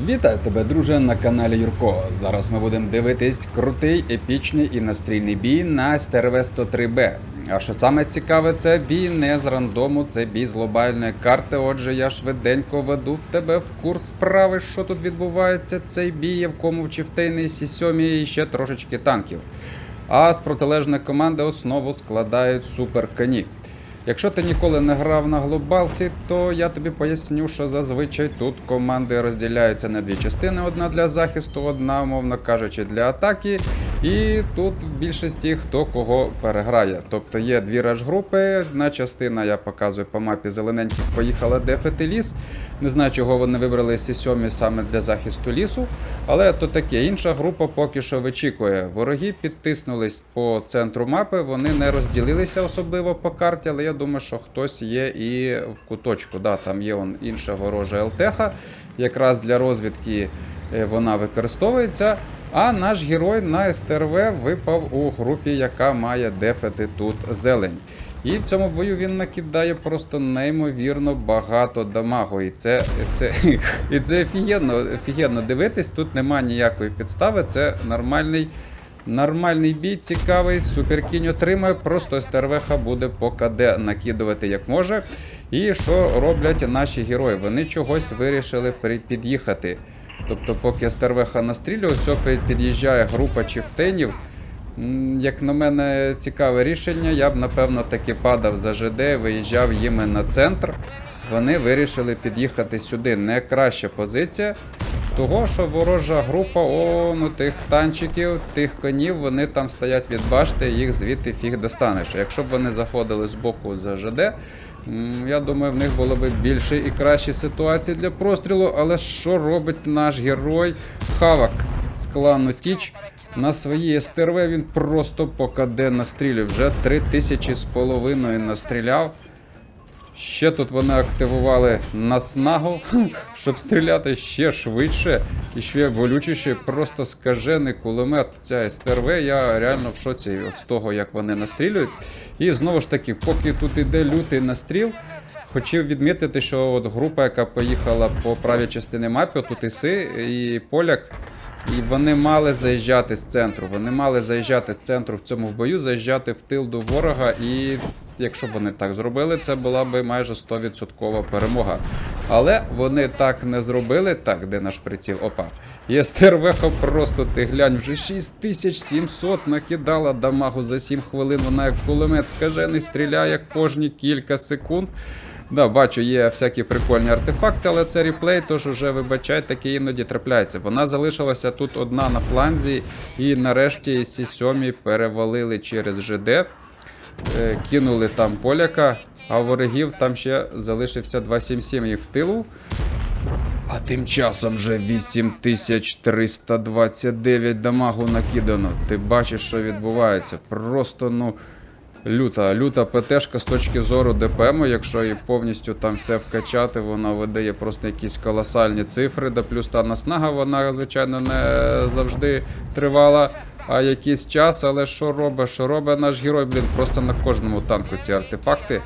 Вітаю тебе, друже, на каналі Юрко. Зараз ми будемо дивитись крутий, епічний і настрільний бій на стрв 103Б. А що саме цікаве, це бій не з рандому, це бій з глобальної карти. Отже, я швиденько веду тебе в курс справи, що тут відбувається. Цей бій є в кому в Чифтейний Сі-7 і ще трошечки танків. А з протилежної команди основу складають суперконі. Якщо ти ніколи не грав на глобалці, то я тобі поясню, що зазвичай тут команди розділяються на дві частини: одна для захисту, одна, мовно кажучи, для атаки. І тут в більшості хто кого переграє. Тобто є дві раш-групи. Одна частина, я показую по мапі зелененьких, поїхала дефити ліс. Не знаю, чого вони вибрали сі 7 саме для захисту лісу. Але то таке. Інша група поки що вичікує. Вороги підтиснулись по центру мапи, вони не розділилися особливо по карті, але я думаю, що хтось є і в куточку. Да, там є он інша ворожа ЛТХ. Якраз для розвідки е, вона використовується. А наш герой на СТРВ випав у групі, яка має дефити тут зелень. І в цьому бою він накидає просто неймовірно багато дамагу. І це, це, і це офігенно, офігенно дивитись. Тут нема ніякої підстави. Це нормальний. Нормальний бій, цікавий, суперкінь отримає, просто СТРВХ буде по КД накидувати як може. І що роблять наші герої? Вони чогось вирішили під'їхати. Тобто, поки Стервеха настрілює, все під'їжджає група чифтенів. Як на мене, цікаве рішення. Я б напевно таки падав за ЖД, виїжджав їми на центр. Вони вирішили під'їхати сюди. Не краща позиція. Того, що ворожа група, о, ну тих танчиків, тих конів, вони там стоять від башти, їх звідти фіг достанеш. Якщо б вони заходили з боку за ЖД, я думаю, в них було б більше і кращі ситуації для пострілу. Але що робить наш герой Хавак з клану Тіч? На своїй СТРВ він просто по КД настрілює. Вже 3000 з половиною настріляв. Ще тут вони активували наснагу, щоб стріляти ще швидше і ще болючіше. Просто скажений кулемет ця СТРВ. Я реально в шоці з того, як вони настрілюють. І знову ж таки, поки тут іде лютий настріл, хотів відмітити, що от група, яка поїхала по правій частині мапи, тут іси і поляк. І вони мали заїжджати з центру. Вони мали заїжджати з центру в цьому бою, заїжджати в тил до ворога. І якщо б вони так зробили, це була б майже 100% перемога. Але вони так не зробили. Так, де наш приціл? Опа. І СТРВХ просто ти глянь, вже 6700 накидала дамагу за 7 хвилин. Вона як кулемет скажений, стріляє кожні кілька секунд. Да, бачу, є всякі прикольні артефакти, але це реплей, тож уже вибачай, таке іноді трапляється. Вона залишилася тут одна на фланзі, і нарешті сі 7 перевалили через ЖД, е, кинули там поляка, а ворогів там ще залишився 277 і в тилу. А тим часом вже 8329 дамагу накидано. Ти бачиш, що відбувається. Просто, ну. Люта, люта ПТшка з точки зору ДПМу, якщо її повністю там все вкачати, вона видає просто якісь колосальні цифри, да плюс та наснага, вона, звичайно, не завжди тривала, а якийсь час, але що робить? Що робить наш герой, блін, просто на кожному танку ці артефакти.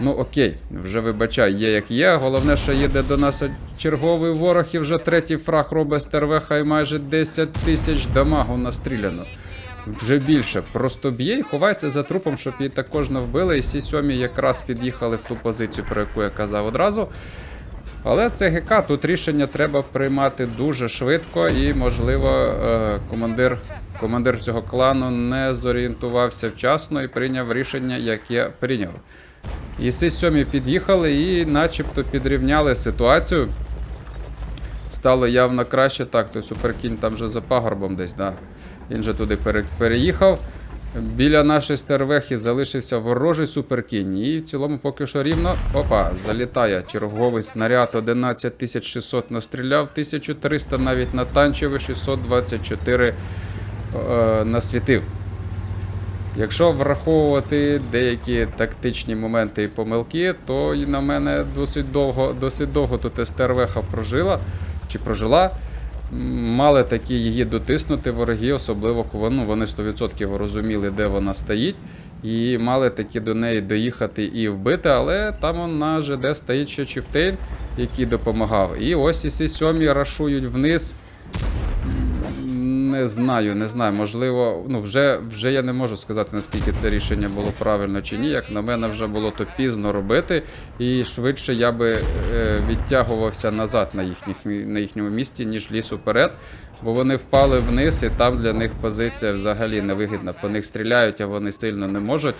Ну окей, вже вибачай, є як є. Головне, що їде до нас черговий ворог і вже третій фраг робить стервеха і майже 10 тисяч дамагу настріляно. Вже більше. Просто б'є і ховається за трупом, щоб її також не вбили. І сі сьомі якраз під'їхали в ту позицію, про яку я казав одразу. Але це ГК, тут рішення треба приймати дуже швидко, і, можливо, е, командир, командир цього клану не зорієнтувався вчасно і прийняв рішення, яке прийняв. І сі сьомі під'їхали і начебто підрівняли ситуацію. Стало явно краще. Так, той суперкінь там вже за пагорбом десь, да. Він же туди пере- переїхав. Біля нашої стервехи залишився ворожий суперкінь. І в цілому поки що рівно. Опа, залітає черговий снаряд 11600 настріляв, 1300 навіть натанчив, і 624 е, насвітив. Якщо враховувати деякі тактичні моменти і помилки, то і на мене досить довго, досить довго тут СТРВХ прожила чи прожила. Мали такі її дотиснути вороги, особливо ну, вони 100% розуміли, де вона стоїть. І мали таки до неї доїхати і вбити, але там вона на ЖД стоїть ще Чифтейн. який допомагав. І ось і сьомі рашують вниз. Не знаю, не знаю. Можливо, ну вже, вже я не можу сказати, наскільки це рішення було правильно чи ні. Як на мене, вже було то пізно робити, і швидше я би е, відтягувався назад на, їхніх, на їхньому місці, ніж ліс уперед. Бо вони впали вниз, і там для них позиція взагалі невигідна. По них стріляють, а вони сильно не можуть.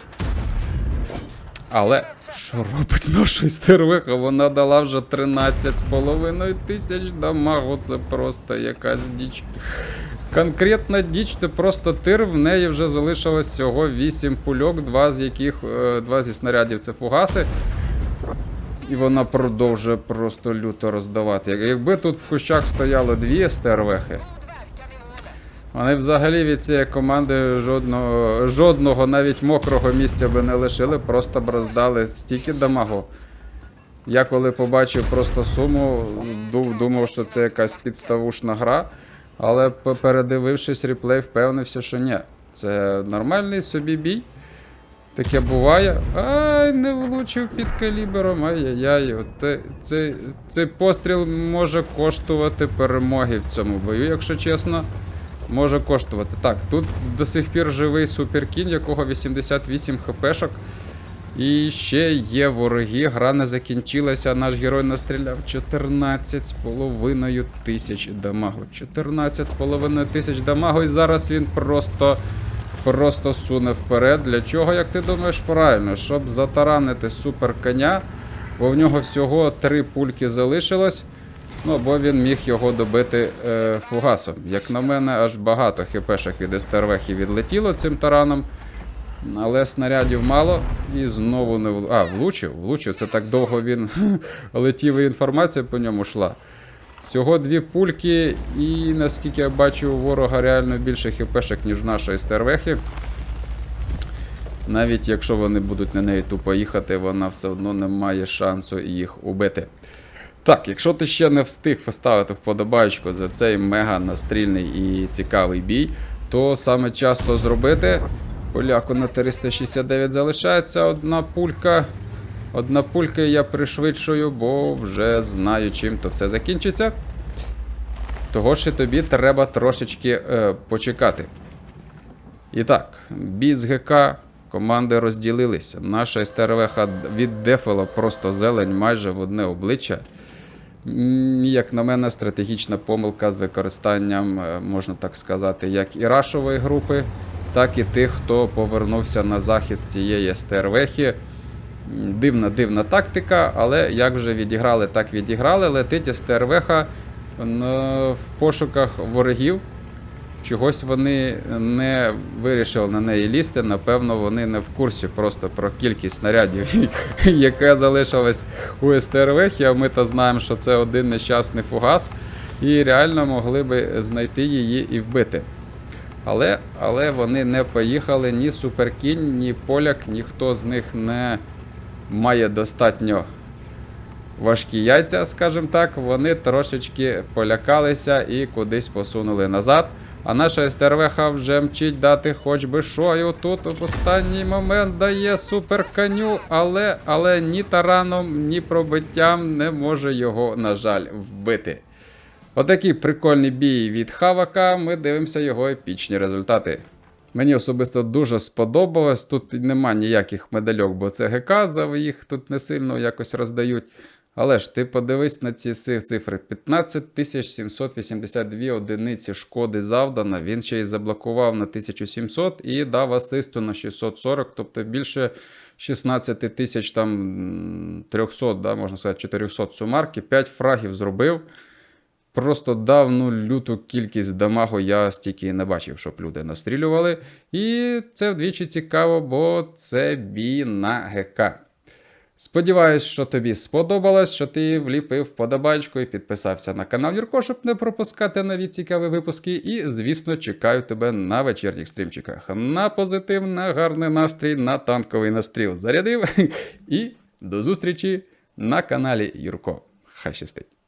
Але що робить наша стервиха? Вона дала вже 13,5 тисяч дамагу. Це просто якась діч. Конкретна діч, це просто тир, в неї вже залишилось всього 8 пульок, два з яких е, два зі снарядів це фугаси. І вона продовжує просто люто роздавати. Якби тут в кущах стояло дві стервехи, вони взагалі від цієї команди жодного, жодного навіть мокрого місця би не лишили, просто б роздали стільки дамагу. Я коли побачив просто суму, думав, що це якась підставушна гра. Але передивившись реплей, впевнився, що ні. Це нормальний собі бій. Таке буває. Ай, не влучив під калібером. Ай-яй-яй. Цей, цей постріл може коштувати перемоги в цьому бою, якщо чесно. Може коштувати. Так, тут до сих пір живий суперкін, якого 88 хпшок. І ще є вороги. Гра не закінчилася. Наш герой настріляв 14,5 тисяч дамагу. 14,5 тисяч дамагу. І зараз він просто. Просто суне вперед. Для чого, як ти думаєш, правильно? Щоб затаранити супер коня, бо в нього всього три пульки залишилось. Ну, бо він міг його добити е, фугасом. Як на мене, аж багато хпшок від СТРВХ відлетіло цим тараном. Але снарядів мало і знову не влучив. А, влучив, влучив. Це так довго він летів і інформація по ньому йшла. Всього дві пульки, і наскільки я бачу, у ворога реально більше хпшок, ніж нашої стервехи. Навіть якщо вони будуть на неї тупо їхати, вона все одно не має шансу їх убити. Так, якщо ти ще не встиг поставити вподобайку за цей мега настрільний і цікавий бій, то саме час то зробити. Поляку на 369 залишається одна пулька. Одна пулька я пришвидшую, бо вже знаю, чим то все закінчиться. Того ж і тобі треба трошечки е, почекати. І так, бій з ГК команди розділилися. Наша СТРВХ віддефила просто зелень майже в одне обличчя. Як на мене, стратегічна помилка з використанням, е, можна так сказати, як і рашової групи, так і тих, хто повернувся на захист цієї СТРВХи. М, Дивна, дивна тактика, але як вже відіграли, так відіграли. Летить СТРВХ н- в пошуках ворогів. Чогось вони не вирішили на неї лізти. Напевно, вони не в курсі просто про кількість снарядів, яка залишилась у СТРВХ, а ми то знаємо, що це один нещасний фугас, і реально могли би знайти її і вбити. Але, але вони не поїхали ні Суперкінь, ні Поляк, ніхто з них не має достатньо важкі яйця, скажімо так, вони трошечки полякалися і кудись посунули назад. А наша СТРВХ вже мчить дати хоч би що, і отут в останній момент дає суперканю, але, але ні тараном, ні пробиттям не може його, на жаль, вбити. Отакий прикольний бій від Хавака. Ми дивимося його епічні результати. Мені особисто дуже сподобалось. Тут нема ніяких медальок, бо це ГК, їх тут не сильно якось роздають. Але ж ти подивись на ці цифри: 15 782 одиниці шкоди завдано. Він ще й заблокував на 1700 і дав асисту на 640, тобто більше 16 тисяч там 300, да, можна сказати, 400 сумарки, 5 фрагів зробив. Просто дав ну, люту кількість дамагу, я стільки не бачив, щоб люди настрілювали. І це вдвічі цікаво, бо це бій на ГК. Сподіваюсь, що тобі сподобалось, що ти вліпив вподобайку і підписався на канал Юрко, щоб не пропускати нові цікаві випуски. І, звісно, чекаю тебе на вечірніх стрімчиках. На позитив, на гарний настрій, на танковий настріл зарядив. І до зустрічі на каналі Юрко. Хай щастить!